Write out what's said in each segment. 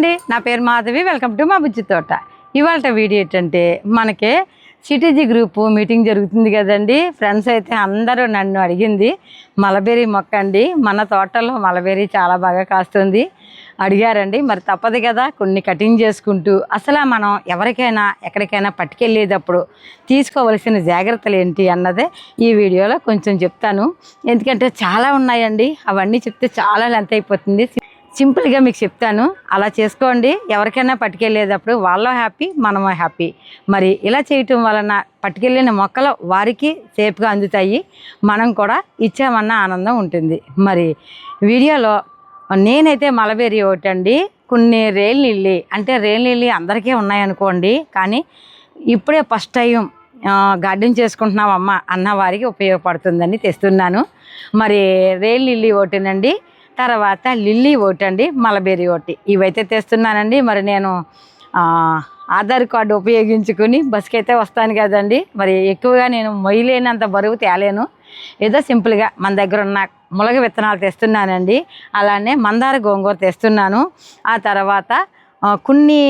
అండి. నా పేరు మాధవి. వెల్కమ్ టు మా బుజ్జి తోట. ఇవాళ వీడియో ఏంటంటే మనకి సిటీజీ గ్రూపు మీటింగ్ జరుగుతుంది కదండి. ఫ్రెండ్స్ అయితే అందరూ నన్ను అడిగింది మలబెర్రీ మొక్క అండి. మన తోటలో మలబెర్రీ చాలా బాగా కాస్తుంది. అడిగారండి. మరి తప్పదు కదా కొన్ని కటింగ్ చేసుకుంటూ. అసలు మనం ఎవరికైనా ఎక్కడికైనా పట్టుకెళ్ళేటప్పుడు తీసుకోవలసిన జాగ్రత్తలు ఏంటి అన్నదే ఈ వీడియోలో కొంచెం చెప్తాను. ఎందుకంటే చాలా ఉన్నాయండి. అవన్నీ చెప్తే చాలా లెంత్ అయిపోతుంది. సింపుల్గా మీకు చెప్తాను. అలా చేసుకోండి. ఎవరికైనా పట్టుకెళ్ళేటప్పుడు వాళ్ళ హ్యాపీ మనము హ్యాపీ. మరి ఇలా చేయటం వలన పట్టుకెళ్ళిన మొక్కలు వారికి సేఫ్గా అందుతాయి. మనం కూడా ఇచ్చామన్న ఆనందం ఉంటుంది. మరి వీడియోలో నేనైతే మలబేరి ఒకటండి. కొన్ని రేల్ లిల్లీ అంటే రేల్ లిల్లీ అందరికీ ఉన్నాయనుకోండి. కానీ ఇప్పుడే ఫస్ట్ టైం గార్డెన్ చేసుకుంటున్నావమ్మా అన్న వారికి ఉపయోగపడుతుందని తెస్తున్నాను. మరి రేల్ లిల్లీ ఒకటినండి. తర్వాత లిల్లీ ఒకటి అండి మలబేరి ఒకటి ఇవైతే తెస్తున్నానండి మరి నేను ఆధార్ కార్డు ఉపయోగించుకుని బస్కి అయితే వస్తాను కదండి. మరి ఎక్కువగా నేను మొయ్యలేనంత బరువు తేలేను. ఏదో సింపుల్గా మన దగ్గర ఉన్న ములగ విత్తనాలు తెస్తున్నానండి. అలానే మందార గోంగూర తెస్తున్నాను. ఆ తర్వాత కొన్ని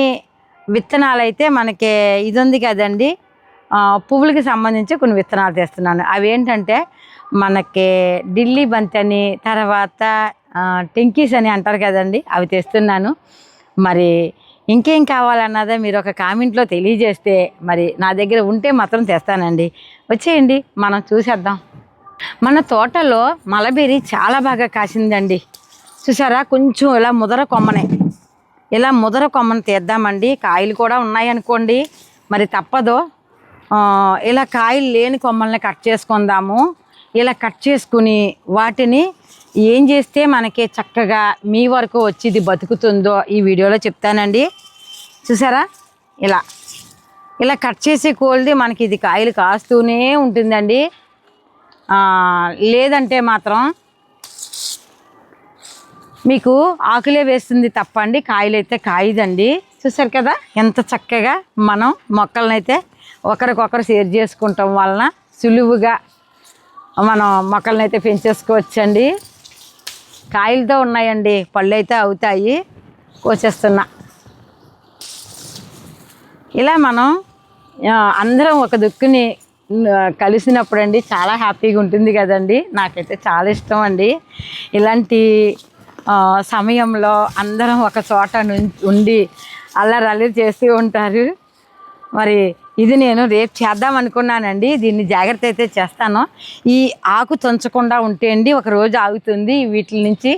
విత్తనాలు అయితే మనకి ఇది ఉంది కదండి పువ్వులకి సంబంధించి కొన్ని విత్తనాలు తెస్తున్నాను. అవి ఏంటంటే మనకి ఢిల్లీ బంతి అని తర్వాత టెంకీస్ అని అంటారు కదండి అవి తెస్తున్నాను. మరి ఇంకేం కావాలన్నదే మీరు ఒక కామెంట్లో తెలియజేస్తే మరి నా దగ్గర ఉంటే మాత్రం తెస్తానండి. వచ్చేయండి మనం చూసేద్దాం. మన తోటలో మలబెర్రీ చాలా బాగా కాసిందండి. చూసారా కొంచెం ఇలా ముదర కొమ్మనే. ఇలా ముదర కొమ్మను తీద్దామండి. కాయలు కూడా ఉన్నాయనుకోండి. మరి తప్పదు. ఇలా కాయలు లేని కొమ్మల్ని కట్ చేసుకుందాము. ఇలా కట్ చేసుకుని వాటిని ఏం చేస్తే మనకి చక్కగా మీ వరకు వచ్చి ఇది బతుకుతుందో ఈ వీడియోలో చెప్తానండి. చూసారా? ఇలా. ఇలా కట్ చేసే కోల్ది మనకి ఇది కాయలు కాస్తూనే ఉంటుందండి. లేదంటే మాత్రం మీకు ఆకులే వేస్తుంది తప్పండి కాయలైతే కాయదండి. చూసారు కదా? ఎంత చక్కగా మనం మొక్కలనైతే ఒకరికొకరు షేర్ చేసుకుంటాం వలన సులువుగా మనం మొక్కలనైతే పెంచేసుకోవచ్చండి. కాయలతో ఉన్నాయండి. పళ్ళు అయితే అవుతాయి. కోసేస్తున్నా. ఇలా మనం అందరం ఒక దుక్కుని కలిసినప్పుడు అండి చాలా హ్యాపీగా ఉంటుంది కదండి. నాకైతే చాలా ఇష్టం అండి. ఇలాంటి సమయంలో అందరం ఒక చోట నుం- ఉండి అల్లరి చేస్తూ ఉంటారు. మరి ఇది నేను రేపు చేద్దాం అనుకున్నానండి. దీన్ని జాగ్రత్త అయితే చేస్తాను. ఈ ఆకు తుంచకుండా ఉంటే అండి ఒక రోజు ఆగుతుంది. వీటి నుంచి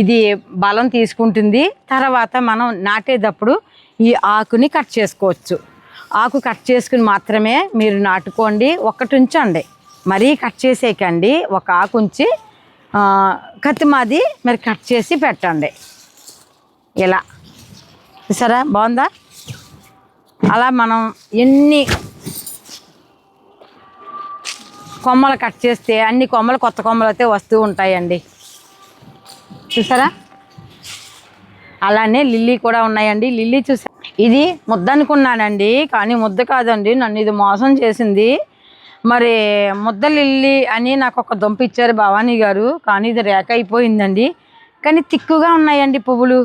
ఇది బలం తీసుకుంటుంది. తర్వాత మనం నాటేటప్పుడు ఈ ఆకుని కట్ చేసుకోవచ్చు. ఆకు కట్ చేసుకుని మాత్రమే మీరు నాటుకోండి. ఒకటి ఉంచండి. మరీ కట్ చేసేయకండి. ఒక ఆకు ఉంచి కత్తి మాది మరి కట్ చేసి పెట్టండి. ఇలా. సరే బాగుందా? అలా మనం ఎన్ని కొమ్మలు కట్ చేస్తే అన్ని కొమ్మలు కొత్త కొమ్మలు అయితే వస్తూ ఉంటాయండి. చూసారా? అలానే లిల్లీ కూడా ఉన్నాయండి. లిల్లీ చూసా ఇది ముద్ద అనుకున్నానండి కానీ ముద్ద కాదండి. నన్ను ఇది మోసం చేసింది. మరి ముద్ద లిల్లీ అని నాకు ఒక దుంప ఇచ్చారు భవానీ గారు కానీ ఇది రేక అయిపోయిందండి. కానీ తిక్కుగా ఉన్నాయండి పువ్వులు.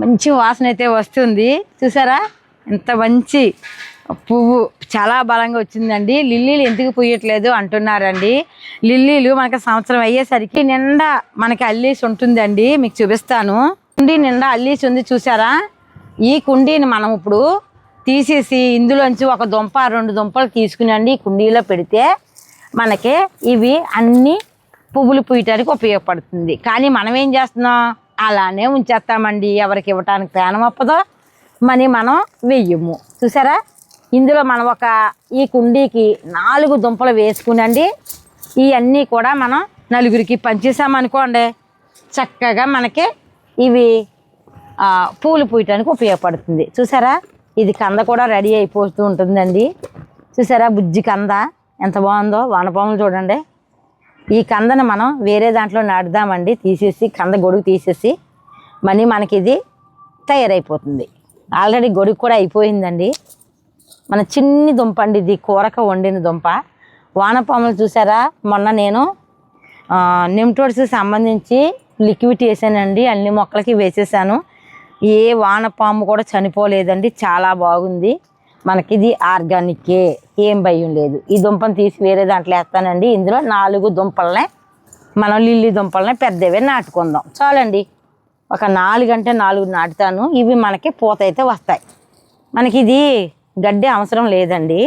మంచి వాసన అయితే వస్తుంది. చూసారా? ఎంత మంచి పువ్వు. చాలా బలంగా వచ్చిందండి. లిల్లీలు ఎందుకు పూయట్లేదు అంటున్నారండి. లిల్లీలు మనకి సంవత్సరం అయ్యేసరికి నిండా మనకి అల్లీసి ఉంటుందండి. మీకు చూపిస్తాను. కుండీ నిండా అల్లీసి ఉంది చూసారా? ఈ కుండీని మనం ఇప్పుడు తీసేసి ఇందులోంచి ఒక దుంప రెండు దుంపలు తీసుకునండి ఈ కుండీలో పెడితే మనకి ఇవి అన్నీ పువ్వులు పూయటానికి ఉపయోగపడుతుంది. కానీ మనం ఏం చేస్తున్నాం? అలానే ఉంచేస్తామండి. ఎవరికి ఇవ్వటానికి ప్రాణం అప్పదో మనీ మనం వెయ్యము. చూసారా? ఇందులో మనం ఒక ఈ కుండీకి నాలుగు దుంపలు వేసుకునండి. ఇవన్నీ కూడా మనం నలుగురికి పంచేసామనుకోండి చక్కగా మనకి ఇవి పూలు పూయటానికి ఉపయోగపడుతుంది. చూసారా? ఇది కంద కూడా రెడీ అయిపోతూ ఉంటుందండి. చూసారా? బుజ్జి కంద ఎంత బాగుందో. వానపాములు చూడండి. ఈ కందను మనం వేరే దాంట్లో నాటుదామండి. తీసేసి కంద గొడుగు తీసేసి మనీ మనకి ఇది తయారైపోతుంది. ఆల్రెడీ గొడుగు కూడా అయిపోయిందండి. మన చిన్ని దుంప అండి ఇది కూరక వండిన దుంప. వానపాములు చూసారా? మొన్న నేను నిమ్టోడ్స్కి సంబంధించి లిక్విడ్ వేసానండి. అన్ని మొక్కలకి వేసేసాను. ఏ వానపాము కూడా చనిపోలేదండి. చాలా బాగుంది. మనకి ఇది ఆర్గానికే ఏం భయం లేదు. ఈ దుంపను తీసి వేరే దాంట్లో వేస్తానండి. ఇందులో నాలుగు దుంపలనే మనం లిల్లీ దుంపలనే పెద్దవే నాటుకుందాం. చాలండి. ఒక నాలుగు అంటే నాలుగు నాటుతాను. ఇవి మనకి పూత అయితే వస్తాయి. మనకి ఇది గడ్డి అవసరం లేదండి.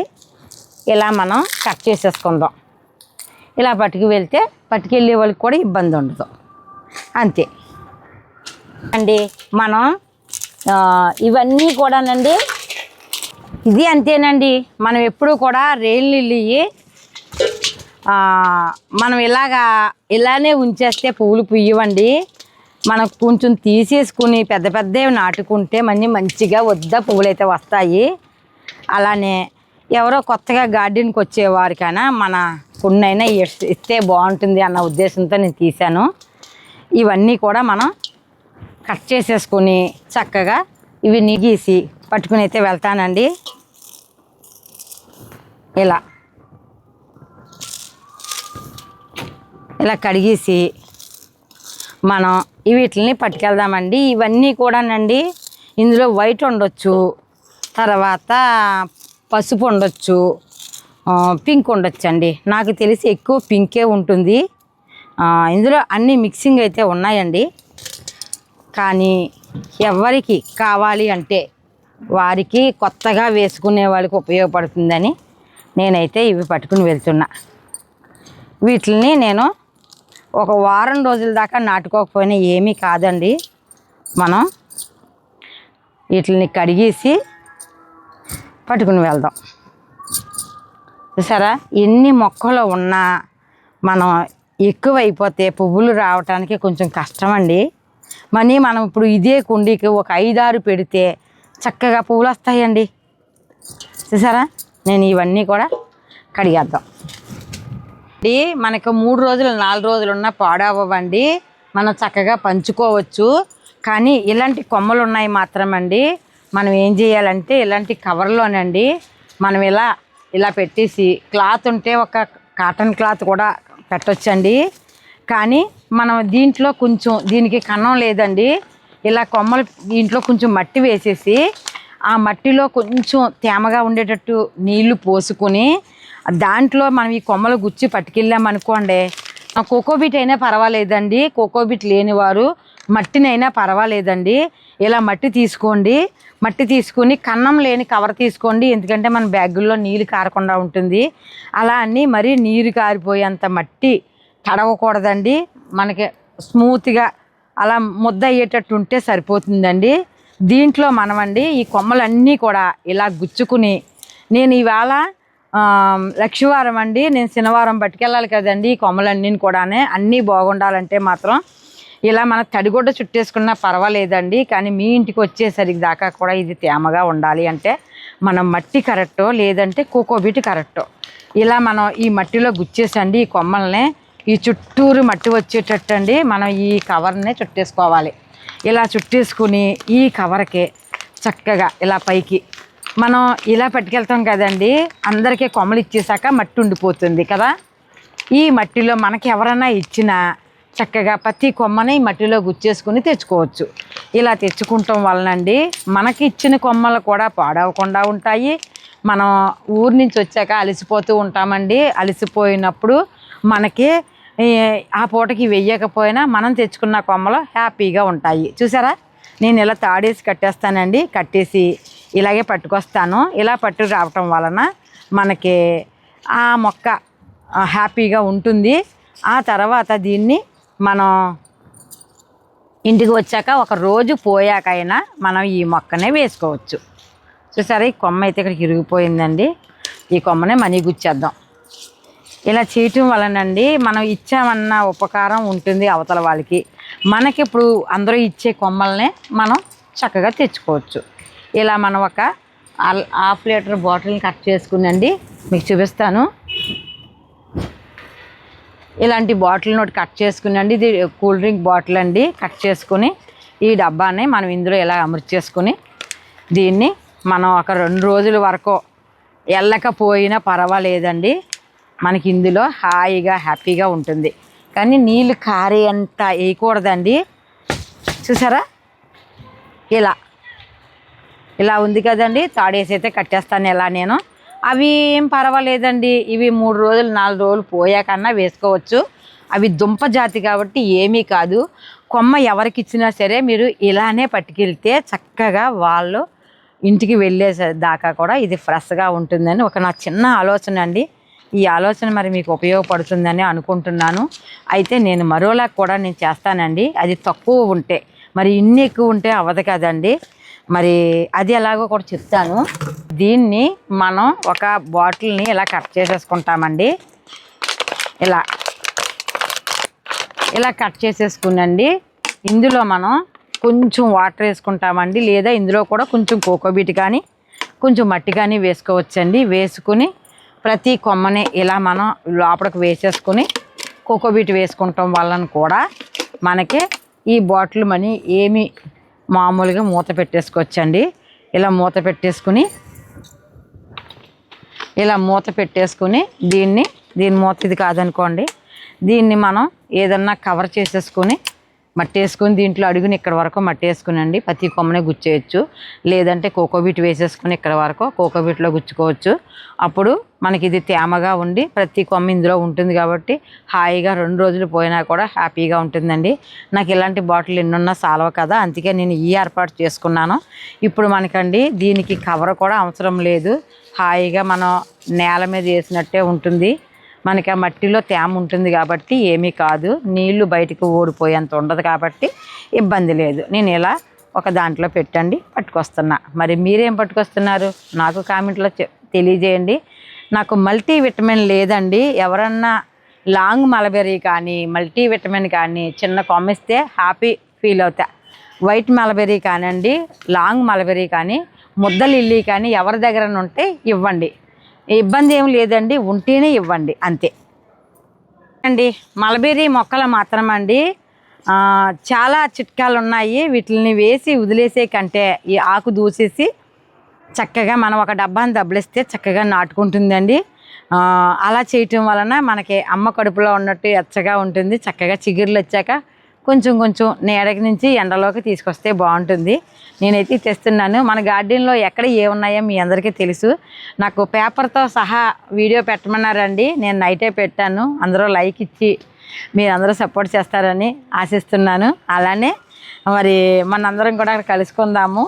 ఇలా మనం కట్ చేసేసుకుందాం. ఇలా పట్టుకు వెళ్తే పట్టుకెళ్ళే వాళ్ళకి కూడా ఇబ్బంది ఉండదు. అంతే. అండి మనం ఇవన్నీ కూడానండి ఇది అంతేనండి. మనం ఎప్పుడు కూడా రేలు లిల్లీ మనం ఇలాగా ఇలానే ఉంచేస్తే పువ్వులు పుయ్యవండి. మనం కొంచెం తీసేసుకుని పెద్ద పెద్దవి నాటుకుంటే మళ్ళీ మంచిగా వద్ద పువ్వులు అయితే వస్తాయి. అలానే ఎవరో కొత్తగా గార్డెన్కి వచ్చేవారికైనా మన కొన్నైనా ఇస్తే బాగుంటుంది అన్న ఉద్దేశంతో నేను తీశాను. ఇవన్నీ కూడా మనం కట్ చేసేసుకొని చక్కగా ఇవి నిగీసి పట్టుకుని అయితే వెళ్తానండి. ఇలా. ఇలా కడిగేసి మనం వీటిని పట్టుకెళ్దామండి. ఇవన్నీ కూడానండి ఇందులో వైట్ ఉండొచ్చు తర్వాత పసుపు ఉండొచ్చు పింక్ ఉండొచ్చు అండి నాకు తెలిసి ఎక్కువ పింకే ఉంటుంది. ఇందులో అన్ని మిక్సింగ్ అయితే ఉన్నాయండి. కానీ ఎవరికి కావాలి అంటే వారికి కొత్తగా వేసుకునే వాళ్ళకి ఉపయోగపడుతుందని నేనైతే ఇవి పట్టుకుని వెళ్తున్నా. వీటిని నేను ఒక వారం రోజుల దాకా నాటుకోకపోయినా ఏమీ కాదండి. మనం వీటిని కడిగేసి పట్టుకుని వెళ్దాం. చూసారా? ఎన్ని మొక్కలు ఉన్నా మనం ఎక్కువ అయిపోతే పువ్వులు రావటానికి కొంచెం కష్టం అండి మనీ మనం ఇప్పుడు ఇదే కుండీకి ఒక ఐదారు పెడితే చక్కగా పువ్వులు వస్తాయండి చూసారా? నేను ఇవన్నీ కూడా కడిగేద్దాం. ఇది మనకు మూడు రోజులు నాలుగు రోజులు ఉన్న పాడవ్వండి మనం చక్కగా పంచుకోవచ్చు. కానీ ఇలాంటి కొమ్మలు ఉన్నాయి మాత్రమండి. మనం ఏం చేయాలంటే ఇలాంటి కవర్లోనండి మనం ఇలా ఇలా పెట్టేసి క్లాత్ ఉంటే ఒక కాటన్ క్లాత్ కూడా పెట్టొచ్చండి. కానీ మనం దీంట్లో కొంచెం దీనికి కన్నం లేదండి. ఇలా కొమ్మలు దీంట్లో కొంచెం మట్టి వేసేసి ఆ మట్టిలో కొంచెం తేమగా ఉండేటట్టు నీళ్ళు పోసుకొని దాంట్లో మనం ఈ కొమ్మలు గుచ్చి పట్టుకెళ్ళామనుకోండి కోకోబీట్ అయినా పర్వాలేదండి. కోకోబీట్ లేనివారు మట్టినైనా పర్వాలేదండి. ఇలా మట్టి తీసుకోండి. మట్టి తీసుకుని కన్నం లేని కవర్ తీసుకోండి. ఎందుకంటే మన బ్యాగుల్లో నీళ్ళు కారకుండా ఉంటుంది. అలా అని మరీ నీరు కారిపోయేంత మట్టి తడవకూడదండి. మనకి స్మూత్గా అలా ముద్ద అయ్యేటట్టు ఉంటే సరిపోతుందండి. దీంట్లో మనమండి ఈ కొమ్మలన్నీ కూడా ఇలా గుచ్చుకుని నేను ఇవాళ లక్షవారం అండి నేను శనివారం పట్టుకెళ్ళాలి కదండి ఈ కొమ్మలన్నీ కూడానే. అన్నీ బాగుండాలంటే మాత్రం ఇలా మన తడిగుడ్డ చుట్టేసుకున్నా పర్వాలేదండి. కానీ మీ ఇంటికి వచ్చేసరికి దాకా కూడా ఇది తేమగా ఉండాలి అంటే మనం మట్టి కరెక్టో లేదంటే కోకోబీట్ కరెక్టో. ఇలా మనం ఈ మట్టిలో గుచ్చేసండి ఈ కొమ్మల్ని. ఈ చుట్టూరు మట్టి వచ్చేటట్టు అండి మనం ఈ కవర్నే చుట్టేసుకోవాలి. ఇలా చుట్టేసుకుని ఈ కవర్కి చక్కగా ఇలా పైకి మనం ఇలా పట్టుకెళ్తాం కదండి. అందరికీ కొమ్మలు ఇచ్చేసాక మట్టి ఉండిపోతుంది కదా. ఈ మట్టిలో మనకి ఎవరైనా ఇచ్చినా చక్కగా ప్రతి కొమ్మని ఈ మట్టిలో గుచ్చేసుకుని తెచ్చుకోవచ్చు. ఇలా తెచ్చుకుంటాం వలనండి మనకి ఇచ్చిన కొమ్మలు కూడా పాడవకుండా ఉంటాయి. మనం ఊరి నుంచి వచ్చాక అలసిపోతూ ఉంటామండి. అలసిపోయినప్పుడు మనకి ఆ పూటకి వెయ్యకపోయినా మనం తెచ్చుకున్న కొమ్మలు హ్యాపీగా ఉంటాయి. చూసారా? నేను ఇలా తాడేసి కట్టేస్తానండి. కట్టేసి ఇలాగే పట్టుకొస్తాను. ఇలా పట్టు రావటం వలన మనకి ఆ మొక్క హ్యాపీగా ఉంటుంది. ఆ తర్వాత దీన్ని మనం ఇంటికి వచ్చాక ఒక రోజు పోయాకైనా మనం ఈ మొక్కనే వేసుకోవచ్చు. చూసారా? ఈ కొమ్మ అయితే ఇక్కడికి ఇరిగిపోయిందండి. ఈ కొమ్మనే మనీ గుచ్చేద్దాం. ఇలా చేయటం వలనండి మనం ఇచ్చామన్న ఉపకారం ఉంటుంది అవతల వాళ్ళకి. మనకి ఇప్పుడు అందరూ ఇచ్చే కొమ్మల్నే మనం చక్కగా తెచ్చుకోవచ్చు. ఇలా మనం ఒక హాఫ్ లీటర్ బాటిల్ని కట్ చేసుకునండి. మీకు చూపిస్తాను. ఇలాంటి బాటిల్ని ఒకటి కట్ చేసుకునండి. ఇది కూల్ డ్రింక్ బాటిల్ అండి. కట్ చేసుకుని ఈ డబ్బాని మనం ఇందులో ఇలా అమర్చేసుకుని దీన్ని మనం ఒక రెండు రోజుల వరకు వెళ్ళకపోయినా పర్వాలేదండి. మనకి ఇందులో హాయిగా హ్యాపీగా ఉంటుంది. కానీ నీళ్ళు కారే అంత వేయకూడదండి. చూసారా? ఇలా. ఇలా ఉంది కదండి. తాడేసి అయితే కట్టేస్తాను ఇలా నేను. అవి ఏం పర్వాలేదండి. ఇవి మూడు రోజులు నాలుగు రోజులు పోయాకన్నా వేసుకోవచ్చు. అవి దుంప జాతి కాబట్టి ఏమీ కాదు. కొమ్మ ఎవరికి ఇచ్చినా సరే మీరు ఇలానే పట్టుకెళ్తే చక్కగా వాళ్ళు ఇంటికి వెళ్ళే దాకా కూడా ఇది ఫ్రెష్గా ఉంటుందని ఒక నా చిన్న ఆలోచన అండి. ఈ ఆలోచన మరి మీకు ఉపయోగపడుతుందని అనుకుంటున్నాను. అయితే నేను మరోలా కూడా నేను చేస్తానండి. అది తక్కువ ఉంటే మరి ఇన్ని ఎక్కువ ఉంటే అవ్వదు కదండి. మరి అది ఎలాగో కూడా చెప్తాను. దీన్ని మనం ఒక బాటిల్ని ఇలా కట్ చేసేసుకుంటామండి. ఇలా ఇలా కట్ చేసేసుకునండి. ఇందులో మనం కొంచెం వాటర్ వేసుకుంటామండి. లేదా ఇందులో కూడా కొంచెం కోకోబీట్ కానీ కొంచెం మట్టి కానీ వేసుకోవచ్చండి. వేసుకుని ప్రతి కొమ్మని ఇలా మనం లోపలికి వేసేసుకుని కోకోబీట్ వేసుకుంటాం వలన కూడా. మనకి ఈ బాటిల్ మనీ ఏమి మామూలుగా మూత పెట్టేసుకోవచ్చండి. ఇలా మూత పెట్టేసుకుని ఇలా మూత పెట్టేసుకుని దీన్ని దీని మూత ఇది కాదనుకోండి. దీన్ని మనం ఏదన్నా కవర్ చేసేసుకొని మట్టి వేసుకొని దీంట్లో అడుగుని ఇక్కడ వరకు మట్టి వేసుకునండి ప్రతి కొమ్మనే గుచ్చేయచ్చు. లేదంటే కోకోబీట్ వేసేసుకుని ఇక్కడ వరకు కోకోబీట్లో గుచ్చుకోవచ్చు. అప్పుడు మనకి ఇది తేమగా ఉండి ప్రతి కొమ్మ ఇందులో ఉంటుంది కాబట్టి హాయిగా రెండు రోజులు పోయినా కూడా హ్యాపీగా ఉంటుందండి. నాకు ఇలాంటి బాటిల్ ఎన్నున్నా సాలవ కదా అందుకే నేను ఈ ఏర్పాటు చేసుకున్నాను. ఇప్పుడు మనకండి దీనికి కవర్ కూడా అవసరం లేదు. హాయిగా మనం నేల మీద వేసినట్టే ఉంటుంది. మనకి ఆ మట్టిలో తేమ ఉంటుంది కాబట్టి ఏమీ కాదు. నీళ్ళు బయటకు ఓడిపోయేంత ఉండదు కాబట్టి ఇబ్బంది లేదు. నేను ఇలా ఒక దాంట్లో పెట్టండి పట్టుకొస్తున్నా. మరి మీరేం పట్టుకొస్తున్నారు? నాకు కామెంట్లో తెలియజేయండి. నాకు మల్టీ విటమిన్ లేదండి. ఎవరన్నా లాంగ్ మలబెర్రీ కానీ మల్టీ విటమిన్ కానీ చిన్న కొమ్మిస్తే హ్యాపీ ఫీల్ అవుతా. వైట్ మలబెర్రీ కానండి లాంగ్ మలబెర్రీ కానీ ముద్ద లిల్లీ కానీ ఎవరి దగ్గర ఉంటే ఇవ్వండి. ఇబ్బంది ఏం లేదండి ఉంటేనే ఇవ్వండి అంతే. అండి మలబెర్రీ మొక్కలు మాత్రమండి అండి చాలా చిట్కాలు ఉన్నాయి వీటిని వేసి వదిలేసే కంటే ఈ ఆకు దూసేసి చక్కగా మనం ఒక డబ్బాని దబ్బలిస్తే చక్కగా నాటుకుంటుందండి. అలా చేయటం వలన మనకి అమ్మ కడుపులో ఉన్నట్టు ఎచ్చగా ఉంటుంది చక్కగా చిగుర్లు వచ్చాక కొంచెం కొంచెం నీడకి నుంచి ఎండలోకి తీసుకొస్తే బాగుంటుంది. నేనైతే తెస్తున్నాను. మన గార్డెన్లో ఎక్కడ ఏమున్నాయో మీ అందరికీ తెలుసు. నాకు పేపర్తో సహా వీడియో పెట్టమన్నారండి. నేను నైటే పెట్టాను. అందరూ లైక్ ఇచ్చి మీరు సపోర్ట్ చేస్తారని ఆశిస్తున్నాను. అలానే మరి మనందరం కూడా అక్కడ కలుసుకుందాము.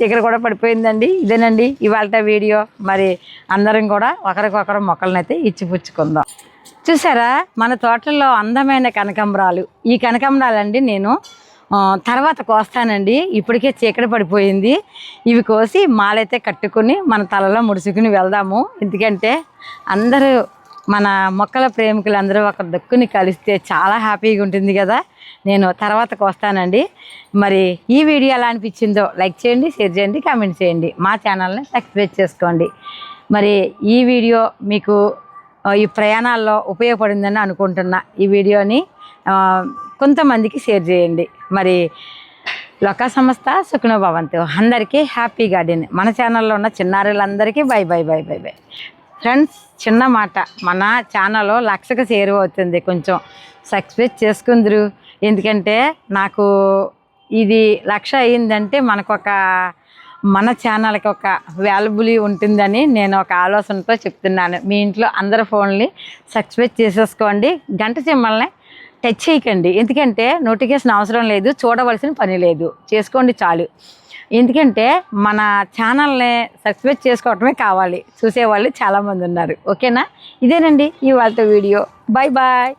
చీకటి కూడా పడిపోయిందండి. ఇదేనండి ఇవాళ వీడియో. మరి అందరం కూడా ఒకరికొకరు మొక్కలనైతే ఇచ్చిపుచ్చుకుందాం. చూసారా? మన తోటల్లో అందమైన కనకాంబరాలు. ఈ కనకాంబరాలండి నేను. తర్వాత కోస్తానండి. ఇప్పటికే చీకటి పడిపోయింది. ఇవి కోసి మాలైతే కట్టుకుని మన తలలో ముడుచుకుని వెళ్దాము. ఎందుకంటే అందరూ మన మొక్కల ప్రేమికులు అందరూ ఒక దక్కుని కలిస్తే చాలా హ్యాపీగా ఉంటుంది కదా. నేను తర్వాత కోస్తానండి. మరి ఈ వీడియో ఎలా అనిపించిందో లైక్ చేయండి షేర్ చేయండి కామెంట్ చేయండి. మా ఛానల్ని సబ్స్క్రైబ్ చేసుకోండి. మరి ఈ వీడియో మీకు ఈ ప్రయాణాల్లో ఉపయోగపడిందని అనుకుంటున్నా ఈ వీడియోని. కొంతమందికి షేర్ చేయండి. మరి లోక సంస్థ సుఖన భవంతు అందరికీ హ్యాపీ గార్డెన్. మన ఛానల్లో ఉన్న చిన్నారులందరికీ bye bye bye bye bye. Friends చిన్న మాట. మన ఛానల్ లక్షకు చేరువ అవుతుంది. కొంచెం సక్సెస్ చేసుకుందరు. ఎందుకంటే నాకు ఇది లక్ష అయిందంటే మనకు ఒక మన ఛానల్కి ఒక వాల్యుబుల్ ఉంటుందని నేను ఒక ఆలోచనతో చెప్తున్నాను. మీ ఇంట్లో అందరి ఫోన్లని సబ్స్క్రైబ్ చేసేసుకోండి. గంట చిమ్మల్ని టచ్ చేయకండి. ఎందుకంటే నోటిఫికేషన్ అవసరం లేదు చూడవలసిన పని లేదు. చేసుకోండి చాలు. ఎందుకంటే మన ఛానల్ని సబ్స్క్రైబ్ చేసుకోవటమే కావాలి. చూసేవాళ్ళు చాలామంది ఉన్నారు. ఓకేనా? ఇదేనండి ఇవాళ వీడియో. Bye bye